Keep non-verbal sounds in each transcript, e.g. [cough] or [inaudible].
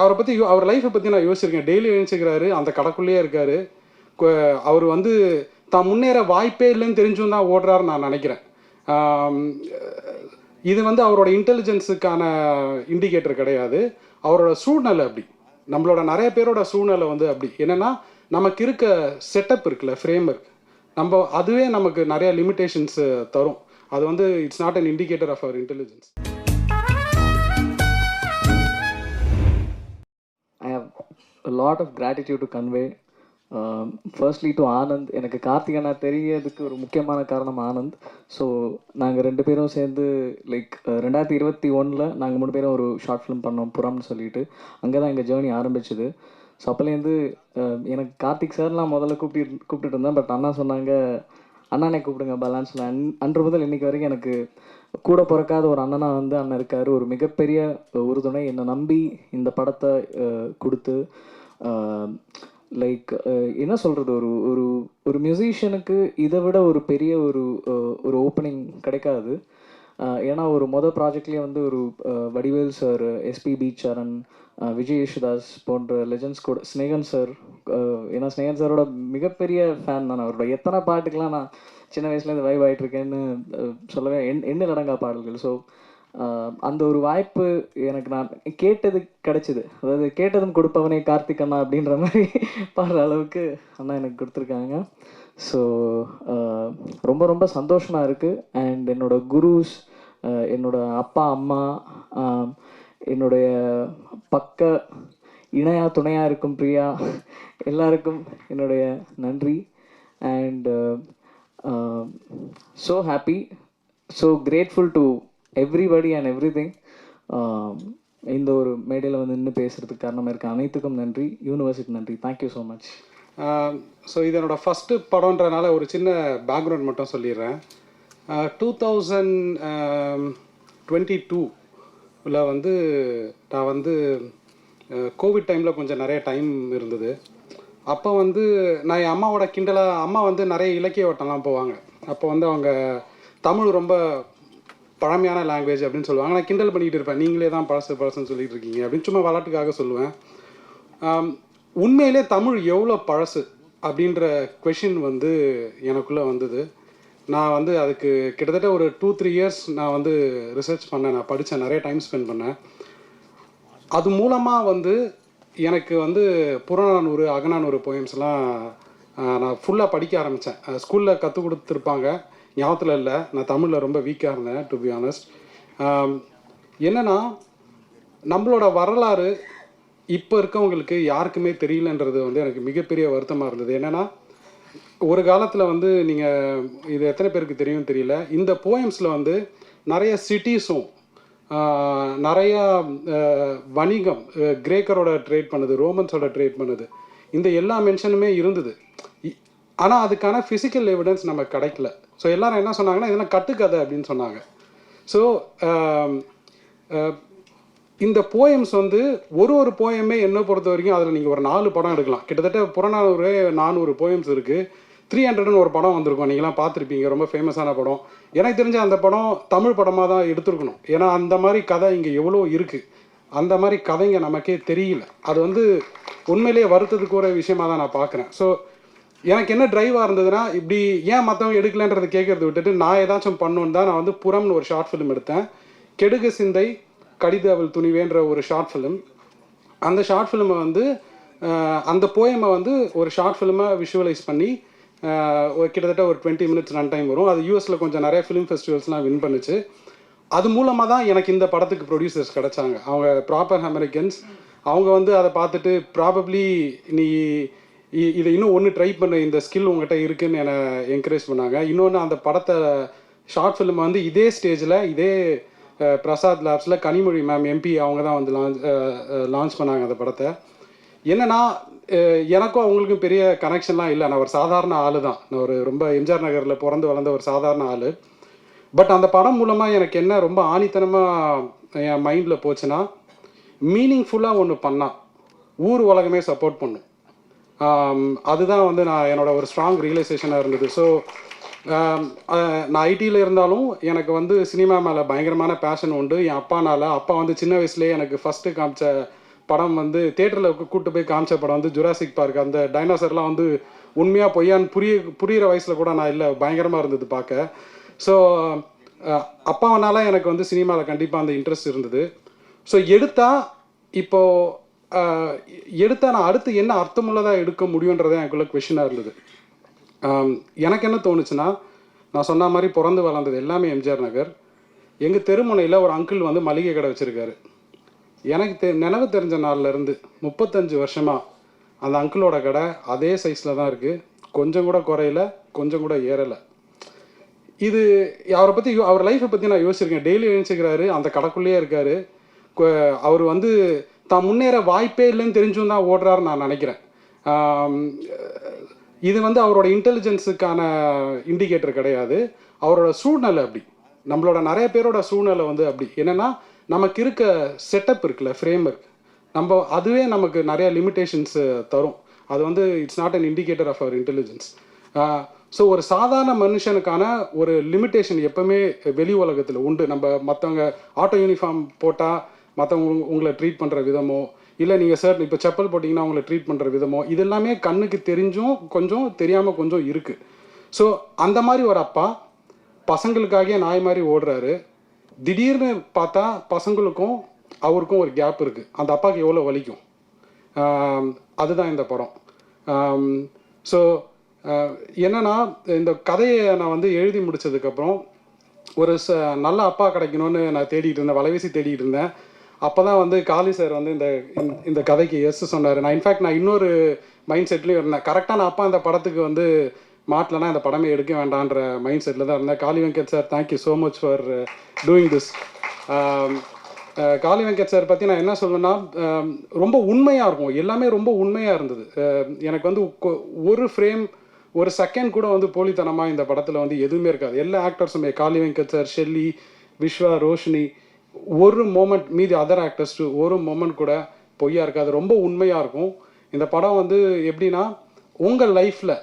அவரை பற்றி அவர் லைஃப்பை பற்றி நான் யோசிச்சிருக்கேன். டெய்லி எழுந்திருக்கிறாரு அந்த கடைக்குள்ளேயே இருக்காரு. அவர் வந்து தான் முன்னேற வாய்ப்பே இல்லைன்னு தெரிஞ்சும் தான் ஓடுறாருன்னு நான் நினைக்கிறேன். இது வந்து அவரோட இன்டெலிஜென்ஸுக்கான இண்டிகேட்டர் கிடையாது. அவரோட சூழ்நிலை அப்படி. நம்மளோட நிறைய பேரோட சூழ்நிலை வந்து அப்படி. என்னென்னா நமக்கு இருக்க செட்டப் இருக்குல்ல ஃப்ரேம் ஒர்க் நம்ம அதுவே நமக்கு நிறைய லிமிட்டேஷன்ஸ் தரும். அது வந்து it's not an indicator of our intelligence lot of gratitude to convey firstly to Anand எனக்கு கார்த்திகனா தெரியறதுக்கு ஒரு முக்கியமான காரணம் ஆனந்த். ஸோ நாங்கள் ரெண்டு பேரும் சேர்ந்து லைக் ரெண்டாயிரத்தி இருபத்தி ஒன்றில் நாங்கள் மூணு பேரும் ஒரு ஷார்ட் ஃபிலிம் பண்ணோம் புறம்னு சொல்லிட்டு. அங்கே தான் எங்கள் ஜேர்னி ஆரம்பிச்சது ஸோ அப்போலேருந்து எனக்கு கார்த்திக் சார்லாம் முதல்ல கூப்பிட்டு கூப்பிட்டுட்டு இருந்தேன் பட் அண்ணா சொன்னாங்க அண்ணனை கூப்பிடுங்க பேலன்ஸில் அன் அன்று முதல் இன்னைக்கு வரைக்கும் எனக்கு கூட பிறக்காத ஒரு அண்ணனா வந்து அண்ணன் இருக்கார். ஒரு மிகப்பெரிய உறுதுணை. என்னை நம்பி இந்த படத்தை கொடுத்து லைக் என்ன சொல்கிறது ஒரு ஒரு ஒரு மியூசிஷியனுக்கு இதை விட ஒரு பெரிய ஒரு ஒரு ஓப்பனிங் கிடைக்காது. ஏன்னா ஒரு மொதல் ப்ராஜெக்ட்லேயே வந்து ஒரு வடிவேல் சார் எஸ்பிபி சரண் விஜய் யேசுதாஸ் போன்ற லெஜண்ட்ஸ் கூட ஸ்னேகன் சார் ஏன்னா ஸ்னேகன் சாரோட மிகப்பெரிய ஃபேன் நான் அவரோட எத்தனை பாட்டுக்கெலாம் நான் சின்ன வயசுலேருந்து வைவ் ஆகிட்டுருக்கேன்னு சொல்லவே எண் எண்ணில் அடங்கா பாடல்கள். ஸோ அந்த ஒரு வாய்ப்பு எனக்கு நான் கேட்டது கிடைச்சிது. அதாவது கேட்டதும் கொடுப்பவனே கார்த்திக் அண்ணா அப்படின்ற மாதிரி [laughs] பாடுற அளவுக்கு அண்ணா எனக்கு கொடுத்துருக்காங்க. ஸோ ரொம்ப ரொம்ப சந்தோஷமாக இருக்குது அண்ட் என்னோடய குருஸ் என்னோடய அப்பா அம்மா என்னுடைய பக்க இணையா துணையாக இருக்கும் பிரியா எல்லாருக்கும் என்னுடைய நன்றி. And so happy so grateful to everybody and every thing இந்த ஒரு மேடையில் வந்து நின்று பேசுகிறதுக்கு காரணமாக இருக்க அனைத்துக்கும் நன்றி. யூனிவர்சிட்டி நன்றி. தேங்க்யூ ஸோ மச் ஸோ இது என்னோட ஃபஸ்ட்டு படம்ன்றனால ஒரு சின்ன பேக்ரவுண்ட் மட்டும் சொல்லிடுறேன். டூ தௌசண்ட் டுவெண்ட்டி டூ இல்லை வந்து நான் வந்து கோவிட் டைமில் கொஞ்சம் நிறைய டைம் இருந்தது. அப்போ வந்து நான் என் அம்மாவோட கிண்டலாக அம்மா வந்து நிறைய இலக்கிய வட்டம்லாம் போவாங்க. அப்போ வந்து அவங்க தமிழ் ரொம்ப பழமையான லாங்குவேஜ் அப்படின்னு சொல்லுவாங்க. நான் கிண்டல் பண்ணிக்கிட்டு இருப்பேன். நீங்களே தான் பழசு பழசுன்னு சொல்லிட்டு இருக்கீங்க அப்படின்னு சும்மா விளாட்டுக்காக சொல்லுவேன். உண்மையிலே தமிழ் எவ்வளோ பழசு அப்படின்ற கொஷின் வந்து எனக்குள்ளே வந்தது. நான் வந்து அதுக்கு கிட்டத்தட்ட ஒரு டூ த்ரீ இயர்ஸ் நான் வந்து ரிசர்ச் பண்ணேன். நான் படித்தேன் நிறைய டைம் ஸ்பெண்ட் பண்ணேன். அது மூலமாக வந்து எனக்கு வந்து புறநானூறு அகநானூறு போயம்ஸ்லாம் நான் ஃபுல்லாக படிக்க ஆரம்பித்தேன் ஸ்கூலில் கற்றுக் கொடுத்துருப்பாங்க. ஞாபகத்தில் இல்லை. நான் தமிழில் ரொம்ப வீக்காக இருந்தேன் டு பி ஆனஸ்ட் என்னென்னா நம்மளோட வரலாறு இப்போ இருக்கவங்களுக்கு யாருக்குமே தெரியலன்றது வந்து எனக்கு மிகப்பெரிய வருத்தமாக இருந்தது. என்னன்னா ஒரு காலத்தில் வந்து நீங்கள் இது எத்தனை பேருக்கு தெரியும் தெரியல. இந்த போயம்ஸில் வந்து நிறைய சிட்டிஸும் நிறையா வணிகம் கிரேக்கரோட ட்ரேட் பண்ணுது ரோமன்ஸோட ட்ரேட் பண்ணுது. இந்த எல்லா மென்ஷனுமே இருந்தது. ஆனால் அதுக்கான ஃபிசிக்கல் எவிடன்ஸ் நம்ம கிடைக்கல. ஸோ எல்லாரும் என்ன சொன்னாங்கன்னா இதெல்லாம் கட்டுக்கதை அப்படின்னு சொன்னாங்க. ஸோ இந்த போயம்ஸ் வந்து ஒரு ஒரு போயமே என்ன பொறுத்த வரைக்கும் அதில் நீங்கள் ஒரு நாலு படம் எடுக்கலாம். கிட்டத்தட்ட புறநானூறு நானூறு போயம்ஸ் இருக்குது த்ரீ ஹண்ட்ரட்னு ஒரு படம் வந்திருக்கும். நீங்களாம் பார்த்துருப்பீங்க. ரொம்ப ஃபேமஸான படம். எனக்கு தெரிஞ்ச அந்த படம் தமிழ் படமாக தான் எடுத்திருக்கணும். ஏன்னா அந்த மாதிரி கதை இங்கே எவ்வளோ இருக்குது அந்த மாதிரி கதைங்க நமக்கே தெரியல. அது வந்து உண்மையிலேயே வருத்தத்துக்கு ஒரு விஷயமா தான் நான் பார்க்குறேன். ஸோ எனக்கு என்ன ட்ரைவாக இருந்ததுன்னா இப்படி ஏன் மற்றவங்க எடுக்கலன்றதை கேட்கறத விட்டுட்டு நான் ஏதாச்சும் பண்ணணுன்னு தான் நான் வந்து புறம்னு ஒரு ஷார்ட் ஃபிலிம் எடுத்தேன். கெடுகு சிந்தை கடித அவள் துணிவேன்ற ஒரு ஷார்ட் ஃபிலிம் அந்த ஷார்ட் ஃபிலிமை வந்து அந்த போயமை வந்து ஒரு ஷார்ட் ஃபிலிமாக விஷுவலைஸ் பண்ணி ஒரு கிட்டத்தட்ட ஒரு டுவெண்ட்டி மினிட்ஸ் ரன் டைம் வரும். அது யூஎஸில் கொஞ்சம் நிறைய ஃபிலிம் ஃபெஸ்டிவல்ஸ்லாம் வின் பண்ணுச்சு. அது மூலமாக தான் எனக்கு இந்த படத்துக்கு ப்ரொடியூசர்ஸ் கிடைச்சாங்க. அவங்க ப்ராப்பர் அமெரிக்கன்ஸ் அவங்க வந்து அதை பார்த்துட்டு ப்ராபப்ளி நீ இ- இதை இன்னும் ஒன்று ட்ரை பண்ண. இந்த ஸ்கில் உங்ககிட்ட இருக்குன்னு என்னை என்கரேஜ் பண்ணாங்க. இன்னொன்று அந்த படத்தை ஷார்ட் ஃபிலிம் வந்து இதே ஸ்டேஜில் இதே பிரசாத் லேப்ஸில் கனிமொழி மேம் எம்பி அவங்க தான் வந்து லான்ச் லான்ச் பண்ணாங்க அந்த படத்தை. என்னன்னா எனக்கும் அவங்களுக்கும் பெரிய கனெக்ஷன்லாம் இல்லை. நான் ஒரு சாதாரண ஆளு தான். நான் ஒரு ரொம்ப எம்ஜிஆர் நகரில் பிறந்து வளர்ந்த ஒரு சாதாரண ஆள். பட் அந்த படம் மூலமாக எனக்கு என்ன ரொம்ப ஆணித்தனமாக என் மைண்டில் போச்சுன்னா மீனிங்ஃபுல்லாக ஒன்று பண்ணால் ஊர் உலகமே சப்போர்ட் பண்ணும். அதுதான் வந்து நான் என்னோட ஒரு ஸ்ட்ராங் ரியலைசேஷனாக இருந்தது. ஸோ நான் ஐடியில் இருந்தாலும் எனக்கு வந்து சினிமா மேலே பயங்கரமான பேஷன் உண்டு. என் அப்பானால அப்பா வந்து சின்ன வயசுலேயே எனக்கு ஃபஸ்ட்டு காமிச்ச படம் வந்து தேட்டரில் கூட்டு போய் காமிச்ச படம் வந்து ஜுராசிக் பார்க் அந்த டைனோசர்லாம் வந்து உண்மையாக பொய்யான்னு புரிய புரியிற வயசில் கூட நான் இல்லை. பயங்கரமாக இருந்தது பார்க்க. ஸோ அப்பாவனால எனக்கு வந்து சினிமாவில் கண்டிப்பாக அந்த இன்ட்ரெஸ்ட் இருந்தது. ஸோ எடுத்தால் இப்போது எடுத்தால் நான் அடுத்து என்ன அர்த்தமுள்ளதாக எடுக்க முடியுன்றதே எனக்குள்ள கொஷினாக இருந்தது. எனக்கு என்ன தோணுச்சுன்னா நான் சொன்ன மாதிரி பிறந்து வளர்ந்தது எல்லாமே எம்ஜிஆர் நகர். எங்கள் தெருமுனையில் ஒரு அங்கிள் வந்து மளிகை கடை வச்சுருக்காரு. எனக்கு தெ நினைவு தெரிஞ்ச நாள்ல இருந்து முப்பத்தஞ்சு வருஷமாக அந்த அங்கிளோட கடை அதே சைஸில் தான் இருக்குது கொஞ்சம் கூட குறையல கொஞ்சம் கூட ஏறலை. இது அவரை பற்றி அவர் லைஃப்பை பற்றி நான் யோசிச்சிருக்கேன். டெய்லி எழுச்சிக்கிறாரு அந்த கடைக்குள்ளேயே இருக்கார். அவர் வந்து தான் முன்னேற வாய்ப்பே இல்லைன்னு தெரிஞ்சும் தான் ஓடுறாருன்னு நான் நினைக்கிறேன். இது வந்து அவரோட இன்டெலிஜென்ஸுக்கான இண்டிகேட்டர் கிடையாது. அவரோட சூழ்நிலை அப்படி. நம்மளோட நிறைய பேரோட சூழ்நிலை வந்து அப்படி. என்னென்னா நமக்கு இருக்க செட்டப் இருக்குல்ல ஃப்ரேம் ஒர்க் நம்ம அதுவே நமக்கு நிறைய லிமிட்டேஷன்ஸ் தரும். அது வந்து it's not an indicator of our intelligence so ஒரு சாதாரண மனுஷனுக்கான ஒரு லிமிட்டேஷன் எப்பவுமே வெளி உலகத்தில் உண்டு. நம்ம மற்றவங்க ஆட்டோ யூனிஃபார்ம் போட்டால் மற்றவங்க உங்களை ட்ரீட் பண்ணுற விதமோ இல்லை நீங்கள் சார் இப்போ செப்பல் போட்டிங்கன்னா உங்களை ட்ரீட் பண்ணுற விதமோ இது எல்லாமே கண்ணுக்கு தெரிஞ்சும் கொஞ்சம் தெரியாமல் கொஞ்சம் இருக்குது ஸோ அந்த மாதிரி ஒரு அப்பா பசங்களுக்காகவே நாய் மாதிரி ஓடுறாரு. திடீர்னு பார்த்தா பசங்களுக்கும் அவருக்கும் ஒரு கேப் இருக்குது அந்த அப்பாவுக்கு எவ்வளோ வலிக்கும்? அதுதான் இந்த படம். ஸோ என்னன்னா இந்த கதையை நான் வந்து எழுதி முடிச்சதுக்கப்புறம் ஒரு ச நல்ல அப்பா கிடைக்கணும்னு நான் தேடிட்டு இருந்தேன் வலைவீசி தேடிட்டு இருந்தேன். அப்போ தான் வந்து காளி சார் வந்து இந்த இந்த- இந்த கதைக்கு எஸ் சொன்னார். நான் இன்ஃபேக்ட் நான் இன்னொரு மைண்ட் செட்லேயும் இருந்தேன். கரெக்டான அப்பா அந்த படத்துக்கு வந்து மாட்டலனா இந்த படமே எடுக்க வேண்டான்ற மைண்ட் செட்டில் தான் இருந்தேன். Kali Venkat sir thank you so much for doing this Kali Venkat sir பற்றி நான் என்ன சொல்லுவேன்னா um, ரொம்ப உண்மையாக இருக்கும். எல்லாமே ரொம்ப உண்மையாக இருந்தது. Uh, எனக்கு வந்து கொ- ஒரு ஃப்ரேம் ஒரு செகண்ட் கூட வந்து போலித்தனமாக இந்த படத்தில் வந்து எதுவுமே இருக்காது. எல்லா ஆக்டர்ஸுமே காளி வெங்கட் சார் ஷெல்லி விஸ்வா ரோஷினி ஒரு மோமெண்ட் மீதி அதர் ஆக்டர்ஸ் ஒரு மோமெண்ட் கூட பொய்யா இருக்காது. ரொம்ப உண்மையாக இருக்கும். இந்த படம் வந்து எப்படின்னா உங்கள் லைஃப்பில்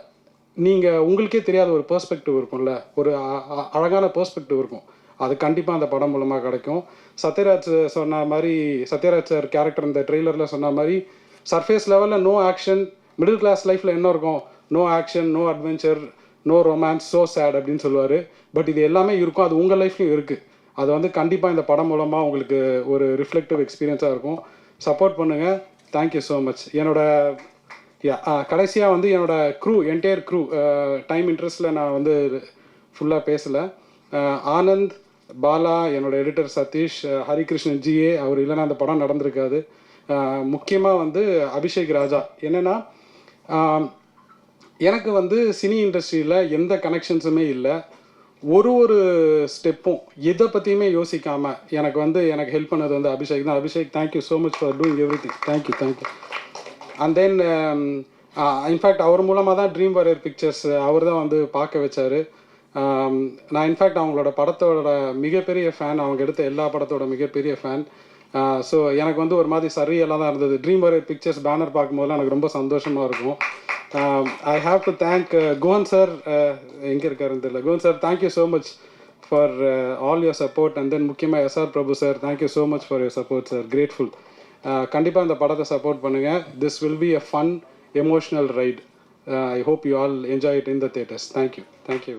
நீங்கள் உங்களுக்கே தெரியாத ஒரு பெர்ஸ்பெக்டிவ் இருக்கும்ல. ஒரு அ- அழகான பெர்ஸ்பெக்டிவ் இருக்கும். அது கண்டிப்பாக அந்த படம் மூலமாக கிடைக்கும். சத்யராஜ் சொன்ன மாதிரி சத்யராஜ் சார் கேரக்டர் இந்த ட்ரெய்லரில் சொன்ன மாதிரி சர்ஃபேஸ் லெவலில் நோ ஆக்ஷன் மிடில் கிளாஸ் லைஃப்பில் என்ன இருக்கும்? No action no adventure no romance so sad அப்படின்னு சொல்லுவார். பட் இது எல்லாமே இருக்கும். அது உங்கள் லைஃப்லையும் இருக்குது அது வந்து கண்டிப்பாக இந்த படம் மூலமாக உங்களுக்கு ஒரு ரிஃப்ளெக்டிவ் எக்ஸ்பீரியன்ஸாக இருக்கும். சப்போர்ட் பண்ணுங்கள் தேங்க்யூ ஸோ மச் என்னோட கடைசியாக வந்து என்னோட க்ரூ என்டையர் க்ரூ டைம் இன்ட்ரெஸ்ட்டில் நான் வந்து ஃபுல்லாக பேசலை. ஆனந்த் பாலா என்னோட எடிட்டர் சதீஷ் ஹரிகிருஷ்ணன் ஜிஏ அவர் இல்லைன்னா அந்த படம் நடந்திருக்காது. முக்கியமாக வந்து அபிஷேக் ராஜா. என்னென்னா எனக்கு வந்து சினி இண்டஸ்ட்ரியில் எந்த கனெக்ஷன்ஸுமே இல்லை. ஒரு ஒரு ஸ்டெப்பும் எதை பற்றியுமே யோசிக்காமல் எனக்கு வந்து எனக்கு ஹெல்ப் பண்ணது வந்து அபிஷேக் தான். Abhishek thank you so much for doing every thing thank you thank you and then in fact அவர் மூலமாக தான் ட்ரீம் வாரியர் பிக்சர்ஸ் அவர் தான் வந்து பார்க்க வச்சார். Um, நான் இன்ஃபேக்ட் அவங்களோட படத்தோட மிகப்பெரிய ஃபேன் அவங்க எடுத்த எல்லா படத்தோட மிகப்பெரிய ஃபேன் ஸோ எனக்கு வந்து ஒரு மாதிரி சரியெல்லாம் தான் இருந்தது. ட்ரீம் வாரியர் பிக்சர்ஸ் பேனர் பார்க்கும்போதெல்லாம் எனக்கு ரொம்ப சந்தோஷமாக இருக்கும். I have to thank Guhan sir எங்கே இருக்காருன்னு தெரியல. Guhan sir thank you so much for all your support and then முக்கியமாக SR Prabhu sir thank you so much for your support sir grateful கண்டிப்பாக இந்த படத்தை சப்போர்ட் பண்ணுங்கள் this will be a fun emotional ride I hope you all enjoy it in the theaters thank you thank you